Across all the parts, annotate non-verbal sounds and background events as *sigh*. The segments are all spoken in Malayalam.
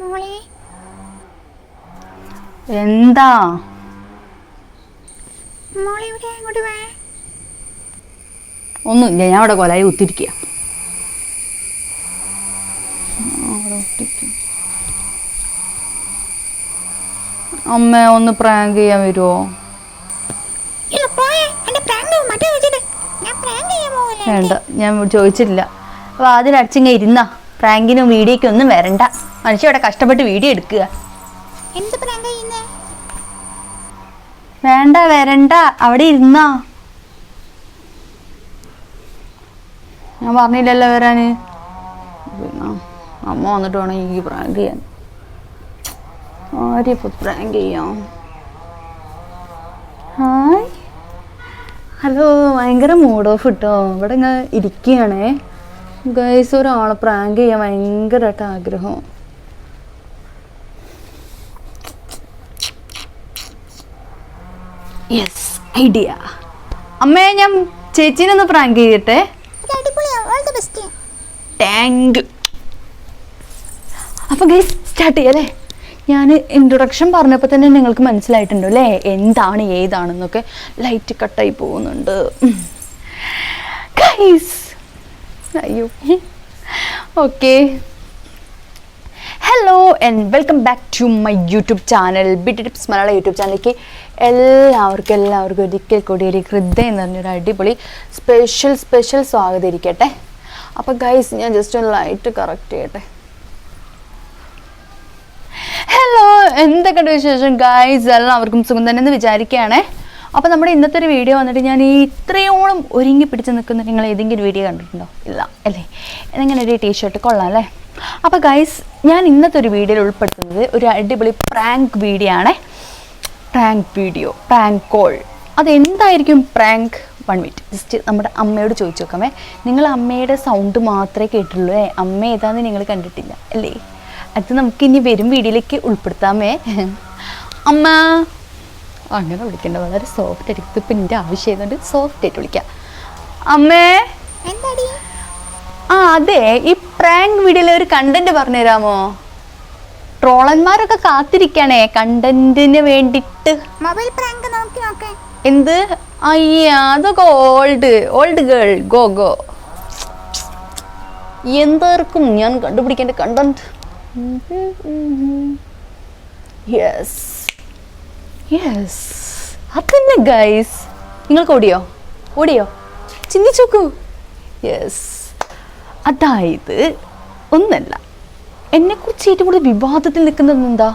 മോളെ. എന്താ? മോളെ ഇവിടെ അങ്ങോട്ട് വാ. ഒന്നുമില്ല ഞാൻ അവിടെ കൊലായി ഒത്തിരിക്കുക അമ്മ ഒന്ന് പ്രാങ്ക് ചെയ്യാൻ വരുമോ വേണ്ട ഞാൻ ചോദിച്ചിട്ടില്ല. അപ്പോൾ അതിൽ അടച്ചിങ്ങ ഇരുന്ന പ്രാങ്കിനും വീഡിയോയ്ക്കും ഒന്നും വരണ്ട. മനുഷ്യ ഇവിടെ കഷ്ടപ്പെട്ട് വീഡിയോ എടുക്കുക. എന്ത് പ്രാങ്ക് ചെയ്യുന്നേ വേണ്ട വരണ്ട. അവിടെ ഇരുന്നാ? ഞാൻ പറഞ്ഞില്ലല്ലോ വരാന്. പിന്നെ അമ്മ വന്നിട്ട് വേണം എനിക്ക് പ്രാങ്ക് ചെയ്യാൻ. ആര് ഇപ്പോൾ പ്രാങ്ക് ചെയ്യാം? ഹായ്. ഹലോ ഭയങ്കര മൂഡ് ഓഫ് കിട്ടോ ഇവിടെ ഇങ്ങനെ ഇരിക്കുകയാണേ. ഗൈസ് ഒരാളെ പ്രാങ്ക് ചെയ്യാൻ ഭയങ്കരമായിട്ട് ആഗ്രഹം. യെസ് ഐഡിയ അമ്മയെ ഞാൻ ചേച്ചീനൊന്ന് പ്രാങ്ക് ചെയ്യട്ടെ? അപ്പൊ അപ്പോൾ ഗൈസ് സ്റ്റാർട്ട് ചെയ്യല്ലേ ഞാൻ ഇൻട്രൊഡക്ഷൻ പറഞ്ഞപ്പോൾ തന്നെ നിങ്ങൾക്ക് മനസ്സിലായിട്ടുണ്ടോ അല്ലേ? എന്താണ് ഏതാണെന്നൊക്കെ ലൈറ്റ് കട്ടായി പോകുന്നുണ്ട്. ഗൈസ് അയ്യോ. Okay hello and welcome back to my YouTube channel bit tips Malayala YouTube ചാനലിലേക്ക് എല്ലാവർക്കും എല്ലാവർക്കും ഒരിക്കൽ കൂടി ഒരു ഹൃദയം എന്ന് പറഞ്ഞൊരു അടിപൊളി സ്പെഷ്യൽ സ്പെഷ്യൽ സ്വാഗതം ഇരിക്കട്ടെ. അപ്പോൾ ഗൈസ് ഞാൻ ജസ്റ്റ് ഒന്ന് ലൈറ്റ് കറക്റ്റ് ചെയ്യട്ടെ. ഹലോ എന്തൊക്കെയുണ്ട് വിശേഷം ഗൈസ് എല്ലാവർക്കും സുഖം തന്നെ എന്ന് വിചാരിക്കുകയാണേ. അപ്പോൾ നമ്മുടെ ഇന്നത്തെ ഒരു വീഡിയോ വന്നിട്ട് ഞാൻ ഈ ഇത്രയോളം ഒരുങ്ങി പിടിച്ച് നിൽക്കുന്ന നിങ്ങൾ ഏതെങ്കിലും വീഡിയോ കണ്ടിട്ടുണ്ടോ? ഇല്ല അല്ലേ? എന്നിങ്ങനെ ഒരു ടീഷർട്ട് കൊള്ളാം അല്ലേ? അപ്പോൾ ഗൈസ് ഞാൻ ഇന്നത്തെ ഒരു വീഡിയോയിൽ ഉൾപ്പെടുത്തുന്നത് ഒരു അടിപൊളി പ്രാങ്ക് വീഡിയോ ആണ്. പ്രാങ്ക് വീഡിയോ പ്രാങ്ക് കോൾ അതെന്തായിരിക്കും പ്രാങ്ക് വൺ മിനിറ്റ് ജസ്റ്റ് നമ്മുടെ അമ്മയോട് ചോദിച്ചു നോക്കാമേ. നിങ്ങൾ അമ്മയുടെ സൗണ്ട് മാത്രമേ കേട്ടുള്ളൂ ഏ അമ്മ ഏതാന്ന് നിങ്ങൾ കണ്ടിട്ടില്ല അല്ലേ? അത് നമുക്ക് ഇനി വരും വീഡിയോയിലേക്ക് ഉൾപ്പെടുത്താമേ. അമ്മ അങ്ങനെ വിളിക്കണ്ട. വളരെ സോഫ്റ്റ് ആയിട്ട്. ഇതിപ്പോൾ എന്റെ ആവശ്യം ആയതുകൊണ്ട് സോഫ്റ്റ് ആയിട്ട് വിളിക്കാം. അമ്മേ! എന്താടി? ആ അതെ. ഈ പ്രാങ്ക് വീഡിയോയിലെ ഒരു കണ്ടന്റ് പറഞ്ഞു തരാമോ ട്രോളന്മാരൊക്കെ കാത്തിരിക്കണേ കണ്ടന്റിന് വേണ്ടിട്ട്. മൊബൈൽ പ്രാങ്ക് നോക്കി നോക്കേ. എന്ത്? അയ്യ അതൊക്കെ old old girl go go. എന്താർക്കും ഞാൻ കണ്ടുപിടിക്കേണ്ട കണ്ടന്റ് യെസ് യെസ് അതന്നെ ഗൈസ് നിങ്ങൾക്ക് ഓടിയോ? ഓടിയോ? ചിന്തിച്ചു നോക്കൂ. യെസ് അതായത് ഒന്നല്ല എന്നെക്കുറിച്ച് ഏറ്റവും കൂടുതൽ വിവാദത്തിൽ നിൽക്കുന്നത് എന്താ?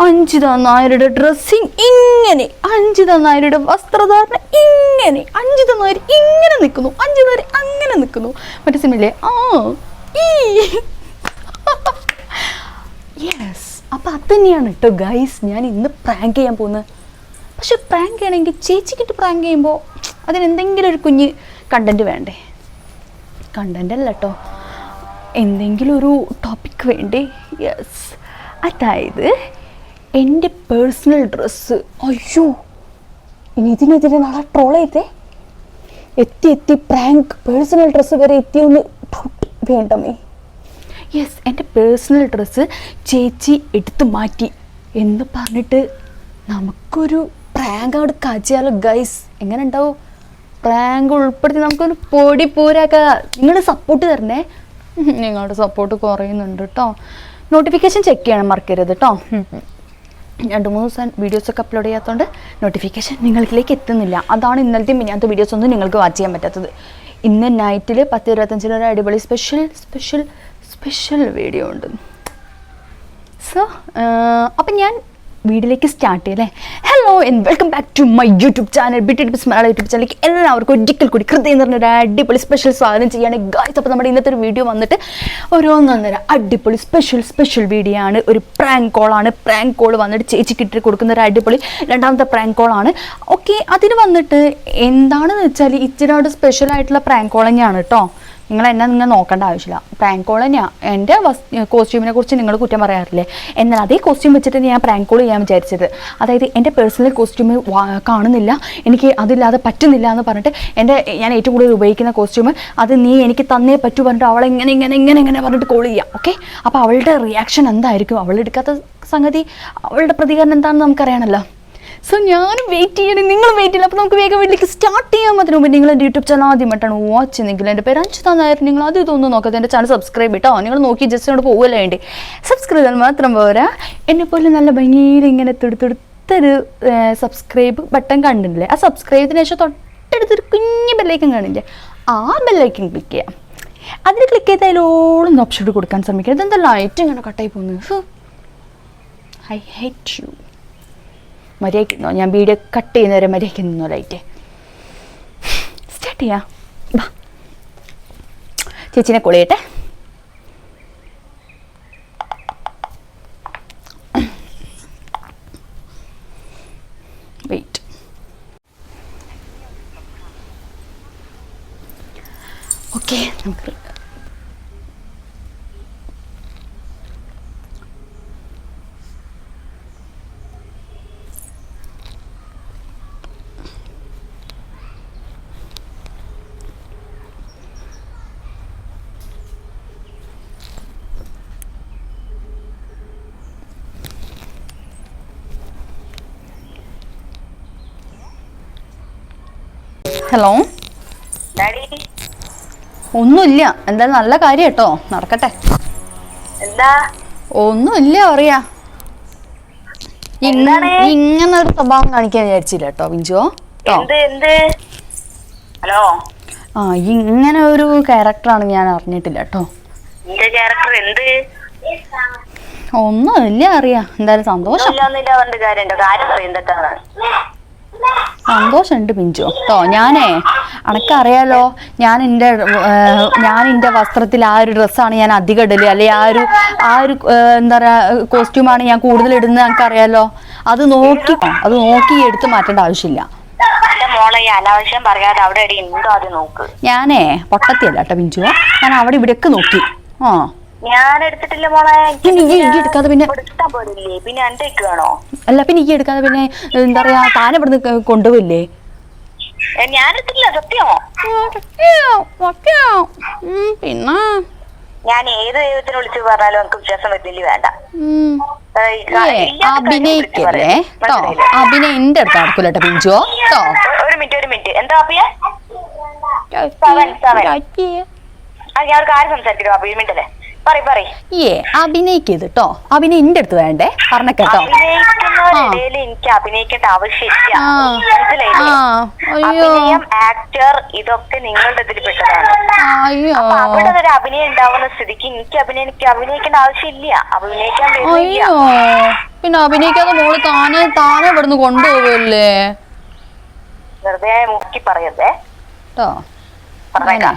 അഞ്ചിത നായരുടെ ഡ്രസ്സിങ് ഇങ്ങനെ അഞ്ചിത നായരുടെ വസ്ത്രധാരണം ഇങ്ങനെ അഞ്ചിത നായർ ഇങ്ങനെ നിൽക്കുന്നു അഞ്ചു നായർ അങ്ങനെ നിൽക്കുന്നു. മറ്റേ സിനിമയിലെ ആ ഈ. *laughs* യെസ് അപ്പം അത് തന്നെയാണ് കേട്ടോ ഗൈസ് ഞാൻ ഇന്ന് പ്രാങ്ക് ചെയ്യാൻ പോകുന്നത്. പക്ഷെ പ്രാങ്ക് ചെയ്യണമെങ്കിൽ ചേച്ചിക്കിട്ട് പ്രാങ്ക് ചെയ്യുമ്പോൾ അതിനെന്തെങ്കിലും ഒരു കുഞ്ഞ് കണ്ടന്റ് വേണ്ടേ? കണ്ടന്റ് അല്ല കേട്ടോ എന്തെങ്കിലും ഒരു ടോപ്പിക് വേണ്ടേ? യെസ് അതായത് എന്റെ പേഴ്സണൽ ഡ്രസ്സ് അയ്യോ. ഇനി ഇതിനെതിരെ നാളെ ട്രോൾ ചെയ്തേ എത്തി എത്തി പ്രാങ്ക് പേഴ്സണൽ ഡ്രസ്സ് വരെ എത്തിയൊന്ന് ഡൗട്ട് വേണ്ടമേ? യെസ് എന്റെ പേഴ്സണൽ ഡ്രസ്സ് ചേച്ചി എടുത്തു മാറ്റി എന്ന് പറഞ്ഞിട്ട് നമുക്കൊരു പ്രാങ്ക് അവിടെ കാച്ചിയാലോ ഗൈസ് എങ്ങനെ ഉണ്ടാവും? പ്രാങ്ക് ഉൾപ്പെടുത്തി നമുക്കൊരു പൊടി പോരാക്ക. നിങ്ങൾ സപ്പോർട്ട് തരണേ? നിങ്ങളുടെ സപ്പോർട്ട് കുറയുന്നുണ്ട് കേട്ടോ നോട്ടിഫിക്കേഷൻ ചെക്ക് ചെയ്യണം മറക്കരുത് കേട്ടോ. രണ്ട് മൂന്ന് ദിവസം വീഡിയോസൊക്കെ അപ്ലോഡ് ചെയ്യാത്തതുകൊണ്ട് നോട്ടിഫിക്കേഷൻ നിങ്ങളിലേക്ക് എത്തുന്നില്ല. അതാണ് ഇന്നലത്തെ മിനിയാത്ത വീഡിയോസ് ഒന്നും നിങ്ങൾക്ക് വാച്ച് ചെയ്യാൻ പറ്റാത്തത്. ഇന്ന് നൈറ്റിൽ പത്ത് ഇരുപത്തഞ്ചിന് ഒരു അടിപൊളി സ്പെഷ്യൽ സ്പെഷ്യൽ സ്പെഷ്യൽ വീഡിയോ ഉണ്ട്. സോ അപ്പം ഞാൻ വീഡിയോയിലേക്ക് സ്റ്റാർട്ട് ചെയ്യല്ലേ? Hello and welcome back to my YouTube channel bit tips Malayalam YouTube ചാനലിലേക്ക് എല്ലാവർക്കും ഒരിക്കൽ കൂടി ഹൃദയം എന്ന് പറഞ്ഞൊരു അടിപൊളി സ്പെഷ്യൽ സ്വാഗതം ചെയ്യാണ്. ഗായ്സ് അപ്പോൾ നമ്മുടെ ഇന്നത്തെ ഒരു വീഡിയോ വന്നിട്ട് ഓരോന്നൊന്നര അടിപൊളി സ്പെഷ്യൽ സ്പെഷ്യൽ വീഡിയോ ആണ്. ഒരു പ്രാങ്ക് കോളാണ് പ്രാങ്ക് കോൾ വന്നിട്ട് ചേച്ചിക്ക് ഇട്ട് കൊടുക്കുന്ന ഒരു അടിപൊളി രണ്ടാമത്തെ പ്രാങ്ക് കോളാണ് ഓക്കെ അതിന് വന്നിട്ട് എന്താണെന്ന് വെച്ചാൽ ഇച്ചിരി സ്പെഷ്യൽ ആയിട്ടുള്ള പ്രാങ്ക് കോൾ തന്നെയാണ് കേട്ടോ. നിങ്ങൾ എന്നെ നിങ്ങൾ നോക്കേണ്ട ആവശ്യമില്ല. പ്രാങ്ക് കോൾ തന്നെയാണ് എന്റെ കോസ്റ്റ്യൂമിനെ കുറിച്ച് നിങ്ങൾ കുറ്റം പറയാറില്ലേ? എന്നാൽ അതേ കോസ്റ്റ്യൂം വെച്ചിട്ട് ഞാൻ പ്രാങ്ക് കോൾ ചെയ്യാൻ വിചാരിച്ചത്. അതായത് എന്റെ പേഴ്സണൽ കോസ്റ്റ്യൂം കാണുന്നില്ല. എനിക്ക് അതില്ലാതെ പറ്റുന്നില്ല എന്ന് പറഞ്ഞിട്ട് എന്റെ ഞാൻ ഏറ്റവും കൂടുതൽ ഉപയോഗിക്കുന്ന കോസ്റ്റ്യൂം അത് നീ എനിക്ക് തന്നേ പറ്റൂ പറഞ്ഞിട്ട് അവളെ ഇങ്ങനെ ഇങ്ങനെ ഇങ്ങനെ ഇങ്ങനെ പറഞ്ഞിട്ട് കോൾ ചെയ്യാം. ഓക്കെ അപ്പോൾ അവളുടെ റിയാക്ഷൻ എന്തായിരിക്കും? അവൾ എടുക്കാത്ത സംഗതി അവളുടെ പ്രതികരണം എന്താണെന്ന് നമുക്കറിയണമല്ലോ സോ ഞാനും വെയിറ്റ് ചെയ്യണം. നിങ്ങൾ വെയിറ്റ് ചെയ്യണം. അപ്പോൾ നമുക്ക് വേഗം വീട്ടിലേക്ക് സ്റ്റാർട്ട് ചെയ്യാൻ അതിന് മുമ്പ് നിങ്ങൾ എന്റെ യൂട്യൂബ് ചാനൽ ആദ്യമായിട്ടാണ് വാച്ച് ചെയ്യുന്നെങ്കിൽ എന്റെ പേര് അഞ്ചു തന്നായിരുന്നു നിങ്ങൾ ആദ്യം ഇതൊന്നും നോക്കാതെ എന്റെ ചാനൽ സബ്സ്ക്രൈബ് ഇട്ടോ? നിങ്ങൾ നോക്കി ജസ്റ്റ് അങ്ങോട്ട് പോകുമല്ലോ വേണ്ടി. സബ്സ്ക്രൈബ് ചെയ്താൽ മാത്രം പോരാ. എന്നെപ്പോലെ നല്ല ഭംഗിയിൽ ഇങ്ങനെ തൊടുത്തൊടുത്തൊരു സബ്സ്ക്രൈബ് ബട്ടൺ കണ്ടിട്ടില്ലേ? ആ സബ്സ്ക്രൈബിന് ശേഷം തൊട്ടടുത്തൊരു കുഞ്ഞു ബെല്ലൈക്കൻ കാണില്ലേ? ആ ബെല്ലൈക്കൻ ക്ലിക്ക് ചെയ്യാം. അതിൽ ക്ലിക്ക് ചെയ്ത് അതിലോളം ഓപ്ഷൻ കൊടുക്കാൻ ശ്രമിക്കരുത് എന്താ ലൈറ്റ് ഇങ്ങനെ കട്ടായി പോകുന്നത്? ഐ ഹേറ്റ് യു മര്യാദയ്ക്ക് ഞാൻ വീഡിയോ കട്ട് ചെയ്യുന്നവരെ മര്യാദയ്ക്ക് നിന്നോ ലൈറ്റ് സ്റ്റാർട്ട് ചെയ്യാം. ചേച്ചിനെ കൊളിയട്ടെ വെയിറ്റ് ഓക്കെ നമുക്ക് ഹലോ? ഒന്നുമില്ല. എന്തായാലും നല്ല കാര്യം കേട്ടോ നടക്കട്ടെ ഒന്നുമില്ല അറിയാ? ഇങ്ങനെ ഒരു സ്വഭാവം കാണിക്കാൻ വിചാരിച്ചില്ല കേട്ടോ ബിഞ്ചുവോ ഹലോ? ആ ഇങ്ങനെ ഒരു ക്യാരക്ടറാണ് ഞാൻ അറിഞ്ഞിട്ടില്ല കേട്ടോ ഒന്നുമില്ല അറിയാ എന്തായാലും സന്തോഷം ഒന്നുമില്ല പറഞ്ഞ കാര്യമുണ്ടോ കാര്യം പറയും എന്തൊക്കെയാണ് സന്തോഷമുണ്ട് പിഞ്ചു കേട്ടോ ഞാനേ അനക്കറിയാലോ ഞാൻ എന്റെ ഞാൻ എന്റെ വസ്ത്രത്തിൽ ആ ഒരു ഡ്രസ്സാണ് ഞാൻ അധികം ഇടൽ. അല്ലെ ആ ഒരു ആ ഒരു എന്താ പറയുക കോസ്റ്റ്യൂമാണ് ഞാൻ കൂടുതൽ ഇടുന്നത് എനിക്കറിയാലോ അത് നോക്കി അത് നോക്കി എടുത്ത് മാറ്റേണ്ട ആവശ്യമില്ല. അനാവശ്യം പറയാതെ അവിടെ അത് നോക്ക്. ഞാനേ പൊട്ടത്തിയല്ല കേട്ടോ പിഞ്ചു ഞാൻ അവിടെ ഇവിടെയൊക്കെ നോക്കി. ആ. ഞാൻ എടുത്തിട്ടില്ല മോളെ. പിന്നെ എടുക്കാതെ പിന്നെ എന്റെ അല്ല പിന്നെ ഈ എടുക്കാതെ പിന്നെ എന്താ പറയാ താൻ ഇവിടുന്ന് കൊണ്ടുപോയില്ലേ ഞാൻ എടുത്തിട്ടില്ല സത്യമോ പിന്നെ? ഞാൻ ഏത് ദൈവത്തിന് വിളിച്ചു പറഞ്ഞാലും എനിക്ക് വിശ്വാസം വരുന്നില്ല വേണ്ട. അഭിനയിക്കല്ലേ. കേട്ടോ മനസ്സിലായില്ലേ? എന്റെ അടുത്ത് പിഞ്ചോ കേട്ടോ ഒരു മിനിറ്റ് ഒരു മിനിറ്റ്. എന്താ അപ്പിയ ഞാൻ ഒരു കാര്യം സംസാരിക്കട്ടോ അപ്പൊ ഏ കേട്ടോ അഭിനയം എന്റെ അടുത്ത് വേണ്ടേ? പറഞ്ഞ കേട്ടോ. അഭിനയിക്കുന്നവരിടയിൽ എനിക്ക് അഭിനയിക്കേണ്ട ആവശ്യമില്ല. അഭിനയം ആക്ടർ ഇതൊക്കെ നിങ്ങളുടെ ഇതിൽ പെട്ടതാണ് അവിടെ ഒരു അഭിനയം ഉണ്ടാവുന്ന സ്ഥിതിക്ക് എനിക്ക് അഭിനയം അഭിനയിക്കേണ്ട ആവശ്യമില്ല. അഭിനയിക്കാൻ അയ്യോ. പിന്നെ അഭിനയിക്കാതെ മോൾ താനെ താനെ ഇവിടുന്ന് കൊണ്ടുപോവല്ലേ വെറുതെ മുക്കി പറയരുതേ. കേട്ടോ പറഞ്ഞേക്കാം.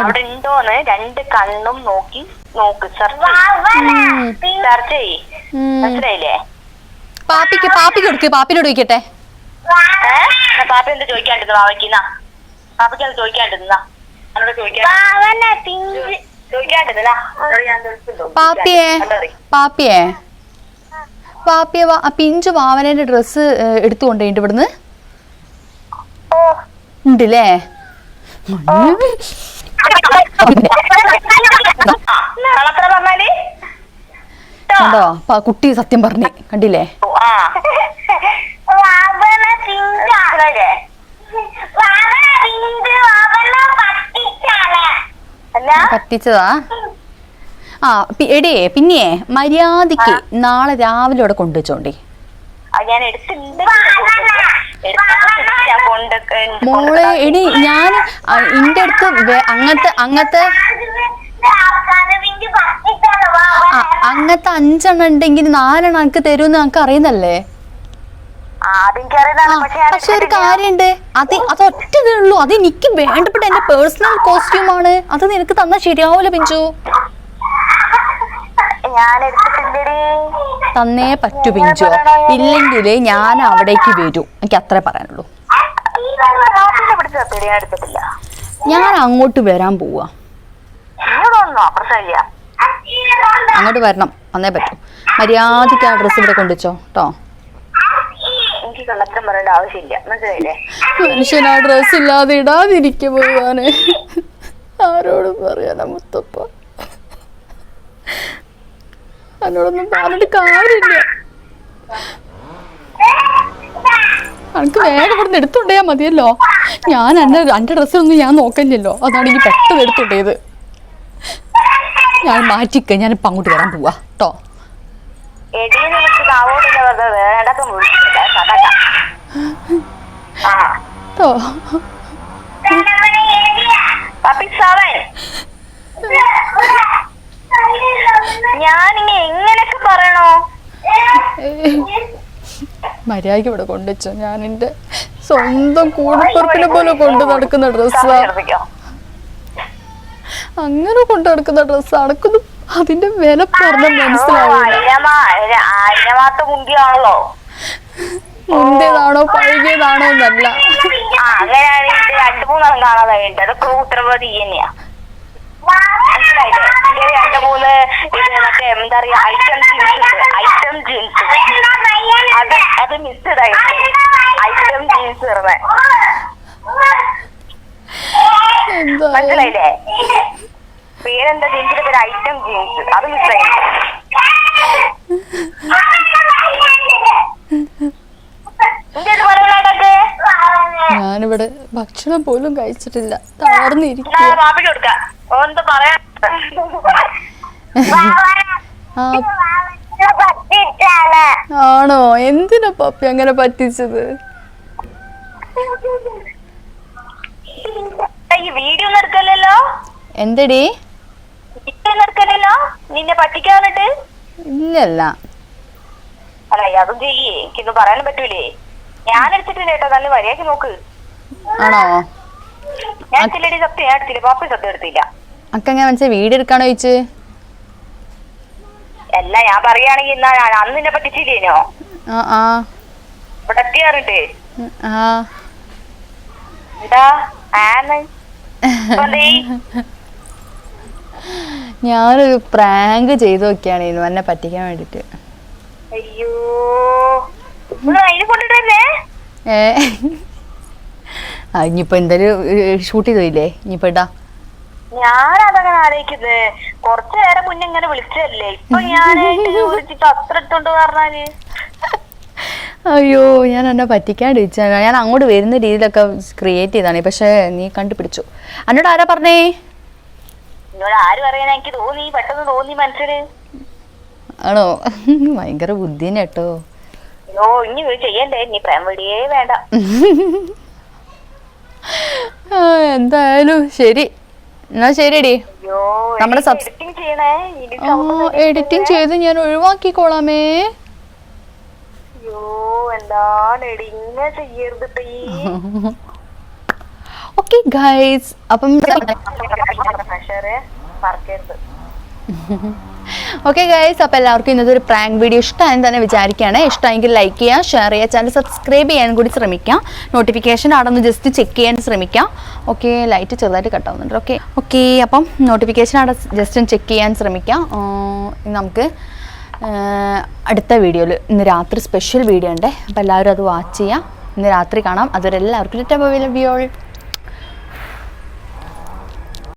അവിടെ ഉണ്ടോന്ന് രണ്ട് കണ്ണും നോക്കി നോക്ക്. സെർച്ച് സെർച്ച് ചെയ്യ്. മനസ്സിലായില്ലേ? പാപ്പിക്ക് പാപ്പി കൊടുക്ക് പാപ്പിനോട് ചോദിക്കട്ടെ. പാപ്പി എന്താ പാപ്പ എന്ത് ചോദിക്കാണ്ടിരുന്നു ബാവയ്ക്ക് പാപ്പയ്ക്ക് അത് ചോദിക്കാണ്ടിരുന്നാ? പാപ്പിയെ. പാപ്പിയെ. പാപ്പിയെ പിഞ്ചു വാവനന്റെ ഡ്രസ്സ് എടുത്തു കൊണ്ടുപോയിട്ട് ഇവിടുന്ന്. ഓ. ഉണ്ടല്ലേ. കണ്ടോ? പ- കുട്ടി സത്യം പറഞ്ഞു. കണ്ടില്ലേ? കത്തിച്ചതാ ആ എടിയെ അല്ല? പറ്റിച്ചതാ. ആ എടിയേ പിന്നെ മര്യാദയ്ക്ക് നാളെ രാവിലെ ഇവിടെ കൊണ്ടുവച്ചോണ്ടേ. ഞാൻ കൊണ്ട് മോളെ എടി ഞാൻ എന്റെ അടുത്ത് അങ്ങത്തെ അങ്ങനത്തെ അങ്ങനത്തെ ആ, അങ്ങനത്തെ അഞ്ചെണ്ണം ഉണ്ടെങ്കിൽ നാലെണ്ണം എനിക്ക് തരുമെന്ന് നമുക്ക് അറിയുന്നല്ലേ പക്ഷെ ഒരു. കാര്യണ്ട്. അത് അത് ഒറ്റതേ ഉള്ളൂ. അത് എനിക്ക് വേണ്ടപ്പെട്ട എന്റെ പേഴ്സണൽ കോസ്റ്റ്യൂമാണ്. അത് നിനക്ക് തന്നാ ശരിയാവൂല പിഞ്ചു ഞാൻ തന്നേ പറ്റു പിഞ്ചോ ഇല്ലെങ്കിൽ ഞാൻ അവിടേക്ക് വരും. എനിക്ക് അത്രേ പറയാനുള്ളൂ. ഞാൻ അങ്ങോട്ട് വരാൻ പോവാ അങ്ങോട്ട് വരണം. വന്നേ പറ്റൂ. മര്യാദയ്ക്ക് ആ ഡ്രസ്സ് ഇവിടെ കൊണ്ടുവച്ചോ. കേട്ടോ ആവശ്യമില്ല മനുഷ്യൻ ആ ഡ്രസ് ഇല്ലാതെ ഇടാതിരിക്കാന് ആരോടും പറയാനാ മുത്തപ്പ എന്നോടൊന്നും പറഞ്ഞിട്ട് കാര്യമില്ല. എനിക്ക് വേഗം ഇവിടുന്ന് എടുത്തുകൊണ്ടേ മതിയല്ലോ. ഞാൻ എന്റെ എന്റെ ഡ്രസ്സൊന്നും ഞാൻ നോക്കലില്ലല്ലോ. അതാണ് എനിക്ക് പെട്ടെന്ന് എടുത്തുണ്ടേത് ഞാൻ മാറ്റിക്ക ഇപ്പൊ അങ്ങോട്ട് വരാൻ പോവാ. കേട്ടോ എടീന്ന് ഞാനിങ്ങനെ എങ്ങനെയൊക്കെ പറയണോ? മര്യാദയ്ക്ക് ഇവിടെ കൊണ്ടുവച്ചോ. ഞാൻ എന്റെ സ്വന്തം കൂടപ്പുറപ്പിനെ പോലെ കൊണ്ടു നടക്കുന്ന ഡ്രസ്സാ. അങ്ങനെ കൊണ്ടു നടക്കുന്ന ഡ്രസ്സ്. അടക്കുന്നു അതിന്റെ വില പറഞ്ഞ മുന്തിയാണല്ലോ മുന്തിയതാണോ പഴകിയതാണോ എന്നല്ല. അങ്ങനെയാണ് രണ്ടു മൂന്നെണ്ണം കാണാതായിട്ട് അതൊക്കെ ഉത്തരവാദി തന്നെയാ മനസ്സിലായില്ലേ? ഇത് രണ്ട് മൂന്ന് ഇത് മറ്റേ എന്താ പറയാ ഐറ്റം ജീൻസ് ഐറ്റം ജീൻസ് അത് അത് മിസ്ഡ് ആയിട്ട് ഐറ്റം ജീൻസ് പറഞ്ഞ എന്താ? മനസ്സിലായില്ലേ? പേരെന്താ? ജീൻസിന്റെ പേര് ഐറ്റം ജീൻസ് അത് മിസ്സായി ഞാനിവിടെ ഭക്ഷണം പോലും കഴിച്ചിട്ടില്ല. തളർന്നിരിക്കുക *laughs* ആണോ? എന്തിനാ പപ്പി അങ്ങനെ പറ്റിച്ചത്? വീഡിയോ എടുക്കല്ലോ എന്തടി? നിന്നെ പറ്റിക്കാന്നിട്ട് ഇല്ലല്ല. അല്ല അതും ചെയ്യേ. എനിക്കൊന്നും പറയാനും പറ്റൂലേ. ഞാൻ എടുത്തിട്ടില്ല കേട്ടോ. നല്ല മര്യാദയ്ക്ക് നോക്ക്. ആണോ? ഞാൻ എടുത്തില്ലടി സത്യം ഞാൻ എടുത്തില്ല. പാപ്പി സത്യം എടുത്തില്ല. അക്ക എങ്ങനെ മനസ്സിലായി? വീട് എടുക്കാണോ ചോദിച്ച്? അല്ല ഞാൻ പറയുകയാണെങ്കിൽ എന്നാ അന്ന് നിന്നെ പറ്റിച്ചില്ലേനോ? ആ ആ. ഇവിടെ എത്തിയാറിട്ട് ഉം, ആ. എന്താ? ആന്ന്. ഇപ്പൊ എന്തേ? ഞാനൊരു പ്രാങ്ക് ചെയ്ത് നോക്കിയാണേനു എന്നെ പറ്റിക്കാൻ വേണ്ടിട്ട്. അയ്യോ. നിങ്ങൾ അതിന് കൊണ്ടിട്ടല്ലേ? ഏ. ആ ഇനിയിപ്പോ എന്തായാലും ഷൂട്ട് ചെയ്തില്ലേ ഇനിയിപ്പോ ഇടാ. ഞാൻ അതങ്ങനെ ആലോചിക്കുന്നത് കൊറച്ചു നേരം മുന്നേ ഇങ്ങനെ വിളിച്ചതല്ലേ. ഇപ്പൊ ഞാൻ *laughs* വിളിച്ചിട്ട് അത്ര എടുത്തോണ്ട് പറഞ്ഞാൽ? അയ്യോ ഞാൻ എന്നെ പറ്റിക്കാണ്ടിരിച്ച ഞാൻ അങ്ങോട്ട് വരുന്ന രീതിയിലൊക്കെ ക്രിയേറ്റ് ചെയ്താണ് പക്ഷെ നീ കണ്ടുപിടിച്ചു. എന്നോട് ആരാ പറഞ്ഞേ? എന്നോട് ആര് പറയാനാ എനിക്ക് തോന്നി. പെട്ടെന്ന് തോന്നി മനസ്സിൽ ആണോ? *laughs* ഭയങ്കര ബുദ്ധിനെ കേട്ടോ. ഇനി ചെയ്യണ്ടേ? ഇനി പ്രേം വേണ്ട. *laughs* എന്തായാലും ശരി. എന്നാ ശരിയടി. നമ്മുടെ subs- എഡിറ്റിംഗ് ചെയ്ത് ഞാൻ ഒഴിവാക്കിക്കോളാമേ. ഓക്കെ ഗൈസ് *laughs* അപ്പം *laughs* ഓക്കെ ഗൈസ് അപ്പോൾ എല്ലാവർക്കും ഇന്നത്തെ ഒരു പ്രാങ്ക് വീഡിയോ ഇഷ്ടമായെന്ന് തന്നെ വിചാരിക്കുകയാണ്. ഇഷ്ടമെങ്കിൽ ലൈക്ക് ചെയ്യുക ഷെയർ ചെയ്യുക ചാനൽ സബ്സ്ക്രൈബ് ചെയ്യാൻ കൂടി ശ്രമിക്കാം. നോട്ടിഫിക്കേഷൻ അവിടെ ജസ്റ്റ് ചെക്ക് ചെയ്യാൻ ശ്രമിക്കാം. ഓക്കെ ലൈറ്റ് ചെറുതായിട്ട് കട്ടാവുന്നുണ്ട് ഓക്കെ ഓക്കെ അപ്പം നോട്ടിഫിക്കേഷൻ അവിടെ ജസ്റ്റ് ഒന്ന് ചെക്ക് ചെയ്യാൻ ശ്രമിക്കാം. നമുക്ക് അടുത്ത വീഡിയോയിൽ ഇന്ന് രാത്രി സ്പെഷ്യൽ വീഡിയോ ഉണ്ട്. അപ്പോൾ എല്ലാവരും അത് വാച്ച് ചെയ്യാം ഇന്ന് രാത്രി കാണാം. അതുവരെ എല്ലാവർക്കും ലവ് ഓൾ